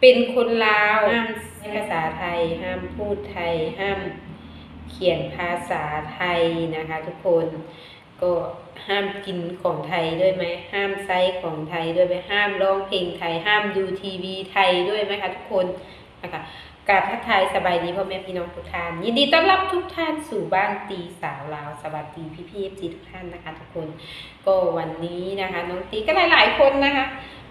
เป็นคนลาวห้ามภาษาไทย ห้ามพูดไทย ห้ามเขียนภาษาไทยนะคะ ทุกคนก็ห้ามกินของไทยด้วยไหมห้ามไซส์ของไทยด้วยไหมห้ามร้องเพลงไทย ห้ามดูทีวีไทยด้วยไหมคะทุกคนนะคะกราบทักทายสบายดีพ่อแม่พี่น้องทุกท่าน ยินดีต้อนรับทุกท่านสู่บ้านตีสาวลาว สวัสดีพี่พี่เอฟซีทุกท่านนะคะทุกคน ก็วันนี้นะคะน้องตีก็หลายๆคนนะคะ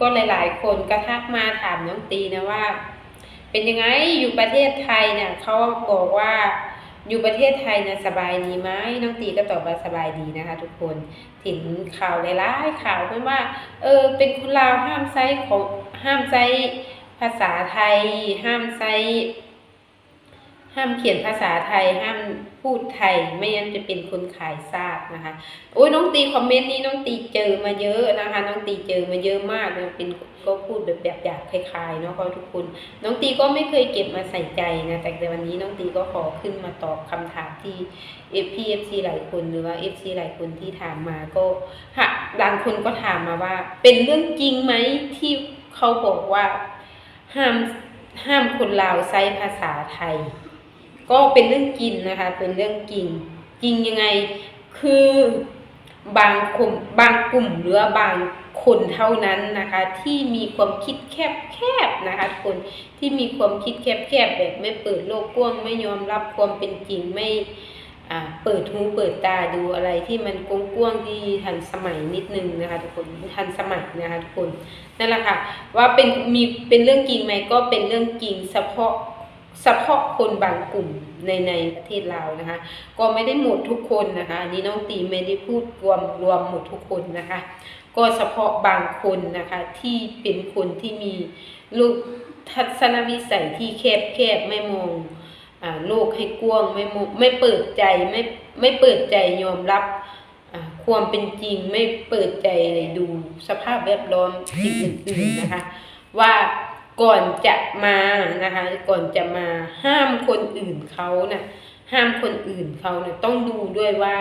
ก็หลายๆ คนก็ทักมาถามน้องตีนะว่า เป็นยังไงอยู่ประเทศไทยเนี่ยเขาบอกว่าอยู่ประเทศไทยเนี่ยสบายดีไหมน้องตีก็ตอบว่าสบายดีนะคะ ทุกคนถินข่าวหลายๆข่าวเพื่อนว่า เออ เป็นคุณลาวห้ามใช้ของห้ามใช้ภาษาไทย ห้ามใช้ ห้ามเขียนภาษาไทยห้ามพูดไทย ไม่งั้นจะเป็นคนขายซากนะคะโอ้ยน้องตีคอมเมนต์นี้น้องตีเจอมาเยอะนะคะ น้องตีเจอมาเยอะมากนะเป็นก็พูดแบบแบบหยาบคลายๆเนาะก็ทุกคน น้องตีก็ไม่เคยเก็บมาใส่ใจนะแต่ในวันนี้น้องตีก็ขอขึ้นมาตอบคำถามที่เอฟพีเอฟซีหลายคนหรือว่าเอฟซีหลายคนที่ถามมาก็ฮะบางคนก็ถามมาว่า เป็นเรื่องจริงไหมที่เขาบอกว่าห้ามห้ามคนลาวใช้ภาษาไทย ก็เป็นเรื่องจริงนะคะ เป็นเรื่องจริงจริงยังไงคือบางกลุ่มบางกลุ่มหรือว่าบางคนเท่านั้นนะคะ ที่มีความคิดแคบแคบๆนะคะทุกคนที่มีความคิดแคบแคบๆแบบไม่เปิดโลกกว้างไม่ยอมรับความเป็นจริงไม่เปิดหูเปิดตาดูอะไรที่มันกว้างๆที่ทันสมัยนิดนึงนะคะทุกคนทันสมัยนะคะทุกคนนั่นแหละค่ะว่าเป็นมีเป็นเรื่องจริงไหมก็เป็นเรื่องจริงเฉพาะ เฉพาะคนบางกลุ่มในในประเทศเรานะคะ ก็ไม่ได้หมดทุกคนนะคะนนี้น้องตีไม่ได้พูดรวมรวมหมดทุกคนนะคะ ก็เฉพาะบางคนนะคะที่เป็นคนที่มีลูกทัศนวิสัยที่แคบแคบไม่มองอโลกให้กว้างไม่มไม่เปิดใจไม่ไม่เปิดใจยอมรับความเป็นจริงไม่เปิดใจดูสภาพแวดล้อมสิ่งอื่นๆนะคะ ว่า ก่อนจะมานะคะ ก่อนจะมาห้ามคนอื่นเขานะห้ามคนอื่นเขานะต้องดูด้วยว่า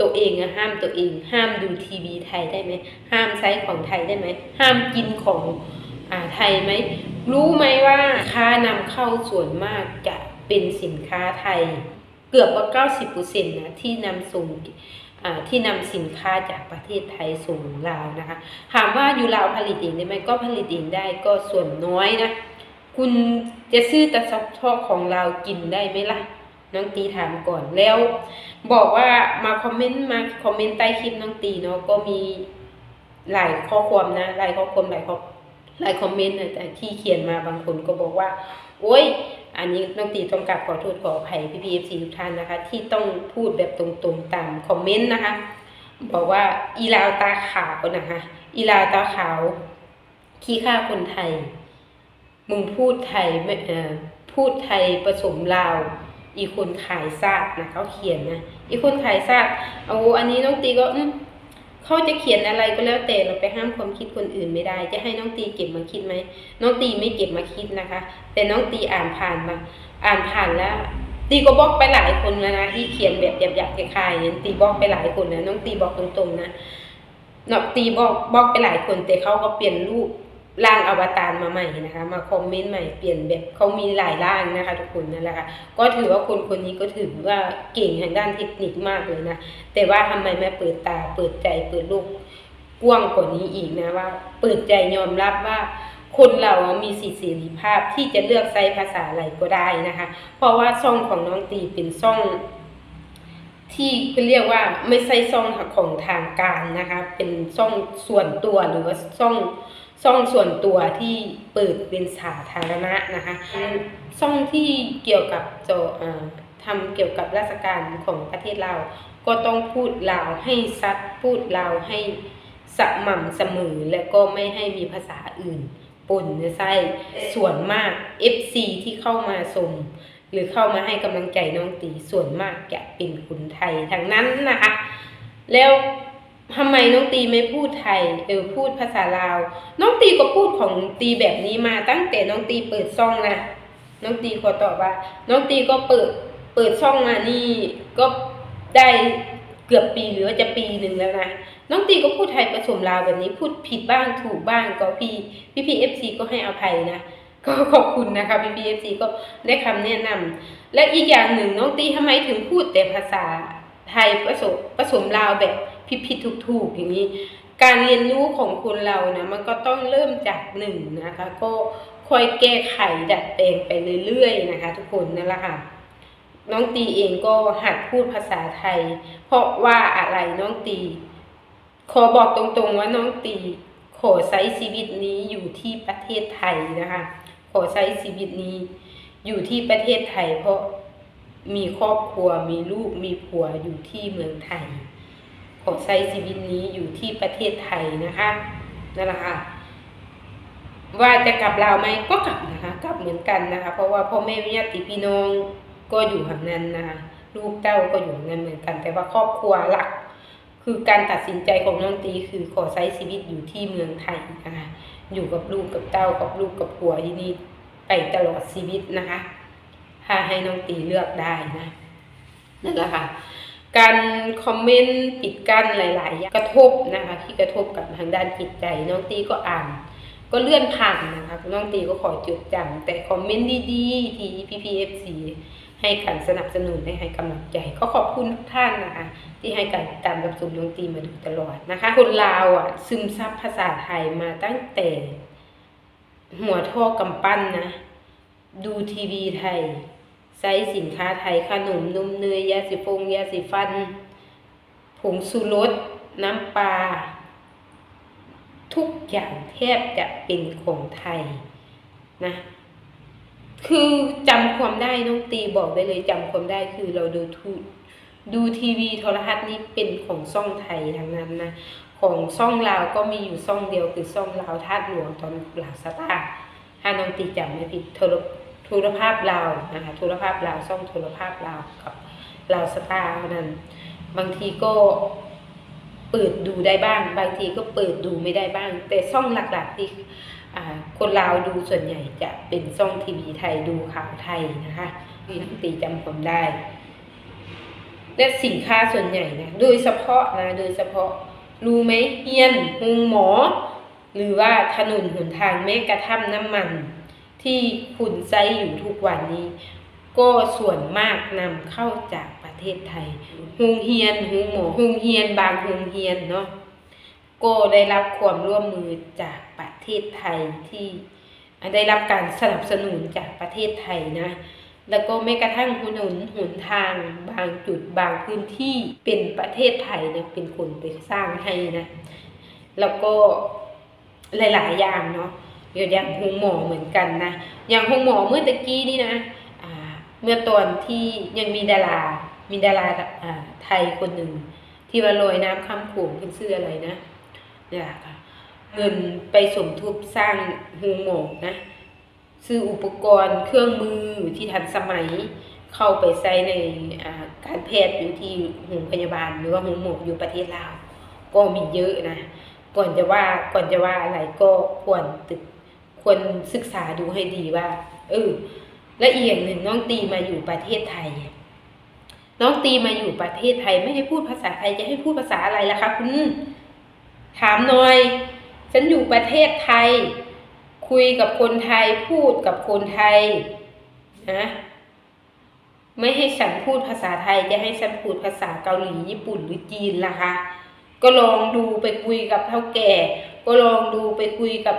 ตัวเองอะห้ามตัวเอง ห้ามดูทีวีไทยได้ไหมห้ามใช้ของไทยได้ไหมห้ามกินของอ่าไทยไหมรู้ไหมว่าค่านำเข้าส่วนมากจะเป็นสินค้าไทย เกือบว่า90%นต์นะที่นำส่ง ที่นำสินค้าจากประเทศไทยส่งลาวนะคะถามว่าอยู่ลาวผลิตเองได้ไหมก็ผลิตเองได้ก็ส่วนน้อยนะคุณจะซื้อแต่เฉพาะของเรากินได้ไหมล่ะ น้องตีถามก่อนแล้ว บอกว่ามาคอมเมนต์มาคอมเมนต์ใต้คลิปน้องตีเนาะก็มีหลายข้อความนะหลายข้อความหลายข้อหลายคอมเมนต์นะแต่ที่เขียนมาบางคนก็บอกว่า โอ้ย อันนี้น้องตีต้องกลับขอโทษขออภัยพี่พีเอฟซีทุกท่านนะคะ ที่ต้องพูดแบบตรงๆตามคอมเมนต์นะคะ บอกว่าอีลาวตาขาวนะคะ อีลาวตาขาวขี้ข้าคนไทย มึงพูดไทยไม่เอ่อพูดไทยผสมลาวอีคนขายซากนะเขาเขียนนะอีคนขายซากเอาอันนี้น้องตีก็อื เขาจะเขียนอะไรก็แล้วแต่เราไปห้ามความคิดคนอื่นไม่ได้ จะให้น้องตีเก็บมาคิดไหมน้องตีไม่เก็บมาคิดนะคะ แต่น้องตีอ่านผ่านมา อ่านผ่านแล้ว ตีก็บล็อกไปหลายคนแล้วนะที่เขียนแบบหยาบๆคล้ายๆนั้นตีบล็อกไปหลายคนนะน้องตีบอกตรงๆนะเนาะตีบอกบอกไปหลายคนแต่เขาก็เปลี่ยนรูป ร่างอวตารมาใหม่นะคะ มาคอมเมนต์ใหม่เปลี่ยนแบบเขามีหลายร่างนะคะทุกคนนั่นแหละค่ะก็ถือว่าคนคนนี้ก็ถือว่าเก่งทางด้านเทคนิคมากเลยนะ แต่ว่าทำไมไม่เปิดตาเปิดใจเปิดโลกกว้างกว่านี้อีกนะว่า เปิดใจยอมรับว่าคนเรามีสิทธิเสรีภาพที่จะเลือกใช้ภาษาอะไรก็ได้นะคะ เพราะว่าช่องของน้องตีเป็นช่อง ที่เรียกว่าไม่ใช่ช่องของทางการนะคะ เป็นช่องส่วนตัวหรือว่าช่อง ช่องส่วนตัวที่เปิดเป็นสาธารณะนะคะช่องที่เกี่ยวกับจะอ่าทำเกี่ยวกับราชการของประเทศเราก็ต้องพูดลาวให้ซัดพูดลาวให้สม่ำเสมอและก็ไม่ให้มีภาษาอื่นปนในไส้ส่วนมาก FC ที่เข้ามาชมหรือเข้ามาให้กำลังใจน้องตีส่วนมากจะเป็นคนไทยทั้งนั้นนะคะแล้ว ทำไมน้องตีไม่พูดไทยเออพูดภาษาลาว น้องตีก็พูดของตีแบบนี้มาตั้งแต่น้องตีเปิดซ่องนะน้องตีขอตอบว่า น้องตีก็เปิดเปิดช่องมานี่ก็ได้เกือบปีหรือว่าจะปีหนึ่งแล้วนะน้องตีก็พูดไทยผสมลาวแบบนี้พูดผิดบ้างถูกบ้างก็พี่พี่พีเอฟซีก็ให้อภัยนะก็ขอบคุณนะคะพี่พีเอฟซีก็ได้คำแนะนำและอีกอย่างหนึ่งน้องตีทำไมถึงพูดแต่ภาษาไทยผสมผสมลาวแบบ ผิดๆถูกๆอย่างนี้ การเรียนรู้ของคนเรานะมันก็ต้องเริ่มจากหนึ่งนะคะ ก็ค่อยแก้ไขดัดแปลงไปเรื่อยๆนะคะ ทุกคนนั่นแหละค่ะน้องตีเองก็หัดพูดภาษาไทย เพราะว่าอะไรน้องตี ขอบอกตรงๆว่าน้องตีขอใช้ชีวิตนี้อยู่ที่ประเทศไทยนะคะ ขอใช้ชีวิตนี้ อยู่ที่ประเทศไทย เพราะมีครอบครัวมีลูกมีผัวอยู่ที่เมืองไทย ขอใช้ชีวิตนี้อยู่ที่ประเทศไทยนะคะนั่นแหละค่ะว่าจะกลับลาวไหมก็กลับนะคะ กลับเหมือนกันนะคะ เพราะว่าพ่อแม่ญาติพี่น้องก็อยู่ห่างนั้นนะคะลูกเต้าก็อยู่นั้นเหมือนกัน แต่ว่าครอบครัวหลัก คือการตัดสินใจของน้องตีคือขอใช้ชีวิตอยู่ที่เมืองไทยนะคะอยู่กับลูกกับเต้ากับลูกกับผัวที่นี่ไปตลอดชีวิตนะคะ ถ้าให้น้องตีเลือกได้นะนั่นแหละค่ะ การคอมเมนต์ปิดกั้นหลายๆอย่างกระทบนะคะ ที่กระทบกับทางด้านจิตใจ น้องตีก็อ่าน ก็เลื่อนผ่านนะคะน้องตีก็ขอจดจำแต่คอมเมนต์ดีๆที่พี่พีเอฟซีให้การสนับสนุนให้กำลังใจ ก็ขอบคุณทุกท่านนะคะ ที่ให้การติดตามรับชมน้องตีมาโดยตลอดนะคะ คนลาวอะซึมซับภาษาไทยมาตั้งแต่ หัวท่อกำปั้นนะ ดูทีวีไทย ใช้สินค้าไทยขนมนมเนยยาสีฟงยาสีฟัน ผงสูรสน้ำปลาทุกอย่างแทบจะเป็นของไทยนะคือจำความได้น้องตีบอกได้เลยจำความได้คือเราดูทูดูทีวีโทรทัศน์นี้เป็นของซ่องไทยทั้งนั้นนะของซ่องลาวก็มีอยู่ซ่องเดียวคือซ่องลาวธาตุหลวงตอนหลาวสตาร์ถ้าน้องตีจำไม่ผิดโทร ทุรภาพลาวนะคะโทรภาพลาวซ่องโทรภาพลาวกับลาวสตาร์นั้น บางทีก็เปิดดูได้บ้าง บางทีก็เปิดดูไม่ได้บ้าง แต่ซ่องหลักๆที่คนลาวดูส่วนใหญ่จะเป็นซ่องทีวีไทยดูข่าวไทยนะคะที่น้องตีจำผมได้ และสินค้าส่วนใหญ่นะโดยเฉพาะนะโดยเฉพาะรู้ไหมเฮียนหงหมอ หรือว่าถนนหนทางแม้กระทั่งน้ำมัน ที่คุณใช้อยู่ทุกวันนี้ ก็ส่วนมากนำเข้าจากประเทศไทยโรงเฮียนโรงหมอโรงเฮียน บางโรงเฮียนเนาะก็ได้รับความร่วมมือจากประเทศไทยที่ได้รับการสนับสนุนจากประเทศไทยนะ แล้วก็แม้กระทั่งถนนหนทางบางจุดบางพื้นที่เป็นประเทศไทยนี่ยเป็นคนไปสร้างให้นะ แล้วก็หลาย ๆ อย่างเนาะ อย่างหงหมอเหมือนกันนะ อย่างหงหมอเมื่อตะกี้นี่นะเมื่อตอนที่ยังมีดารา มีดาราไทยคนหนึ่ง ที่ว่าลอยน้ำข้ามโขงเป็นชื่ออะไรนะเนี่ยค่ะเงินไปสมทบสร้างหงหมอนะซื้ออุปกรณ์เครื่องมือที่ทันสมัยเข้าไปใช้ในการแพทย์อยู่ที่โรงพยาบาล หรือว่าโรงหมออยู่ประเทศลาว ก็มีเยอะนะ ก่อนจะว่าก่อนจะว่าอะไรก็ควรตึก ควรศึกษาดูให้ดีว่า เออ และอีกอย่างหนึ่งน้องตีมาอยู่ประเทศไทย น้องตีมาอยู่ประเทศไทยไม่ให้พูดภาษาไทยจะให้พูดภาษาอะไรล่ะคะคุณ ถามหน่อย ฉันอยู่ประเทศไทย คุยกับคนไทยพูดกับคนไทยนะไม่ให้ฉันพูดภาษาไทยจะให้ฉันพูดภาษาเกาหลีญี่ปุ่นหรือจีนล่ะคะ ก็ลองดูไปคุยกับเท่าแก่ ก็ลองดูไปคุยกับ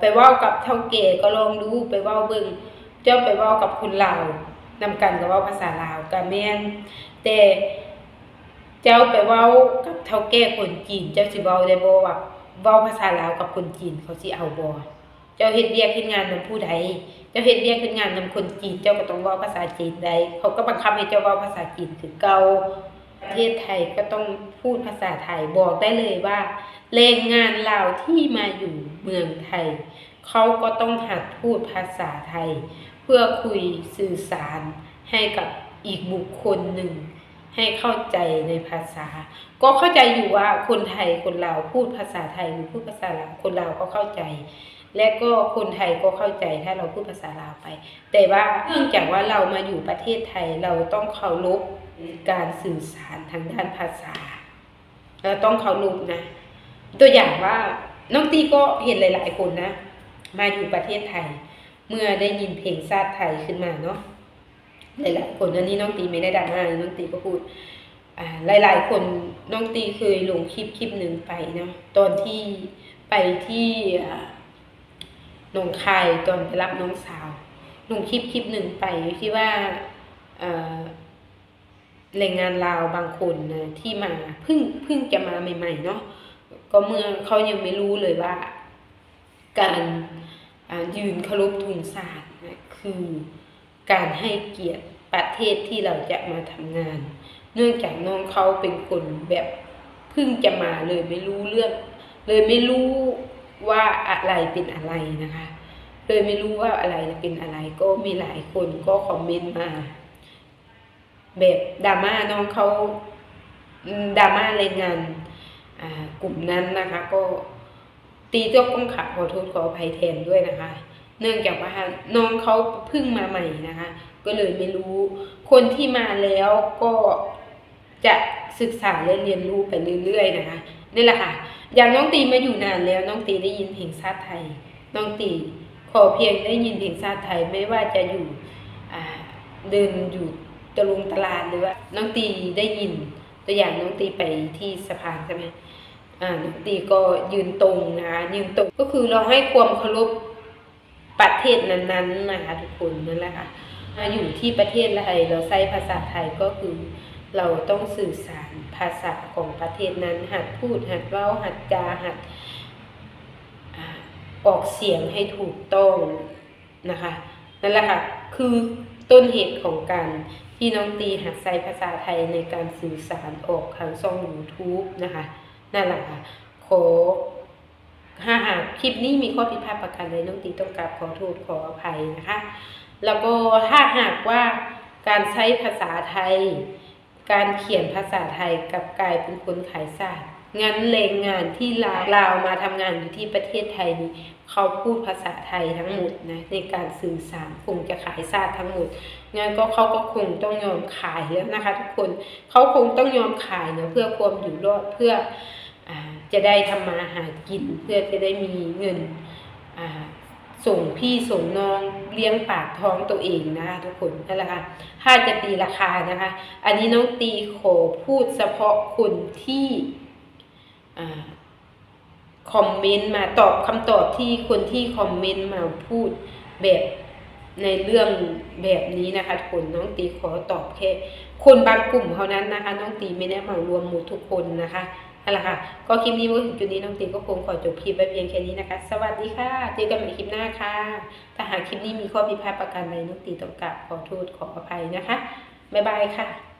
ไปว้ากับเท่าแก่ก็ลองดูไปว้าเบิ่งเจ้าไปว้ากับคนลาวนำกันกับว้าภาษาลาวก็แม่นแต่เจ้าไปว้ากับเท่าแก่คนจีน เจ้าสิเว้าได้บ่ว่าเว้าภาษาลาวกับคนจีนเขาสิเอาบ่เจ้าเฮ็ดเวียกเฮ็ดงานนำผู้ใดเจ้าเฮ็ดเวียกเฮ็ดงานนำคนจีน เจ้าก็ต้องเว้าภาษาจีนได้เขาก็บังคับให้เจ้าเว้าภาษาจีนคือเก่า ประเทศไทยก็ต้องพูดภาษาไทยบอกได้เลยว่าแรงงานลาวที่มาอยู่เมืองไทย เขาก็ต้องหัดพูดภาษาไทย เพื่อคุยสื่อสารให้กับอีกบุคคลหนึ่ง ให้เข้าใจในภาษา ก็เข้าใจอยู่ว่าคนไทยคนลาวพูดภาษาไทยหรือพูดภาษาลาวคนลาวก็เข้าใจ และก็คนไทยก็เข้าใจถ้าเราพูดภาษาลาวไป แต่ว่าเนื่องจากว่าเรามาอยู่ประเทศไทยเราต้องเคารพการสื่อสารทางด้านภาษาเราต้องเคารพนะ ตัวอย่างว่าน้องตีก็เห็นหลาย ๆ คนนะ มาอยู่ประเทศไทย เมื่อได้ยินเพลงชาติไทยขึ้นมาเนาะหลายๆคนอันนี้น้องตีไม่ได้ดังมากน้องตีก็พูดอ่าหลายๆ คนน้องตีเคยลงคลิปคลิปหนึ่งไปเนาะตอนที่ไปที่อ่า หนองคายตอนไปรับน้องสาวลงคลิปคลิปหนึ่งไปที่ว่าแรงงานลาวบางคนนะที่มาเพิ่งเพิ่งจะมาใหม่ ๆ เนาะก็เมื่อเขายังไม่รู้เลยว่า การยืนเคารพธงชาสตินะคือการให้เกียรติประเทศที่เราจะมาทำงาน เนื่องจากน้องเขาเป็นคนแบบเพิ่งจะมาเลยไม่รู้เรื่อง เลยไม่รู้ ว่าอะไรเป็นอะไรนะคะเลยไม่รู้ว่าอะไรเป็นอะไรก็มีหลายคนก็คอมเมนต์มา แบบดราม่าน้องเขาดราม่าแรงงานกลุ่มนั้นนะคะ ก็ตีเจ้าก้องขับขอโทษขออภัยแทนด้วยนะคะ เนื่องจากว่าน้องเขาเพิ่งมาใหม่นะคะ ก็เลยไม่รู้ คนที่มาแล้วก็จะศึกษาและเรียนรู้ไปเรื่อยๆนะคะ นี่แหละค่ะ อย่างน้องตีมาอยู่นานแล้ว น้องตีได้ยินเพลงชาติไทย น้องตีขอเพียงได้ยินเพลงชาติไทยไม่ว่าจะอยู่เดินอยู่ตะลุงตลาดหรือว่า น้องตีได้ยิน ตัวอย่างน้องตีไปที่สะพานใช่ไหมน้องตีก็ยืนตรงนะคะยืนตรงก็คือเราให้ความเคารพประเทศนั้นๆนะคะทุกคนนั่นแหละค่ะมาอยู่ที่ประเทศไทยเราใช้ภาษาไทยก็คือ เราต้องสื่อสารภาษาของประเทศนั้น หัดพูด หัดเว้าหัดจาหัดออกเสียงให้ถูกต้องนะคะนั่นแหละค่ะคือต้นเหตุของการที่น้องตีหัดใช้ภาษาไทยในการสื่อสารออกทางช่อง YouTube นะคะนั่นแหละค่ะขอถ้าหากคลิปนี้มีข้อผิดพลาดประการใดน้องตีต้องกราบขอโทษขออภัยนะคะ แล้วก็ถ้าหากว่าการใช้ภาษาไทย การเขียนภาษาไทยกับกลายเป็นคนขายศาสตร์งั้นแรงงานที่ลาวลาวมาทำงานอยู่ที่ประเทศไทยนี้เขาพูดภาษาไทยทั้งหมดนะในการสื่อสารคงจะขายศาสตร์ทั้งหมดงั้นก็เขาก็คงต้องยอมขายแล้วนะคะ ทุกคนเขาคงต้องยอมขายนะเพื่อความอยู่รอดเพื่ออจะได้ทำมาหากินเพื่อจะได้มีเงิน ส่งพี่ส่งน้องเลี้ยงปากท้องตัวเองนะคะทุกคนนั่นแหละค่ะถ้าจะตีราคานะคะ อันนี้น้องตีขอพูดเฉพาะคนที่อคอมเมนต์มาตอบคำตอบที่คนที่คอมเมนต์มาพูดแบบในเรื่องแบบนี้นะคะทุกคนน้องตีขอตอบแค่คนบางกลุ่มเท่านั้นนะคะ น้องตีไม่ได้มารวมหมดทุกคนนะคะ นั่นแหละค่ะ ก็คลิปนี้มาถึงจุดนี้น้องตีก็คงขอจบคลิปไว้เพียงแค่นี้นะคะ สวัสดีค่ะ เจอกันใหม่คลิปหน้าค่ะ ถ้าหากคลิปนี้มีข้อผิดพลาดประการใดน้องตีต้องกราบขอโทษขออภัยนะคะ บ๊ายบายค่ะ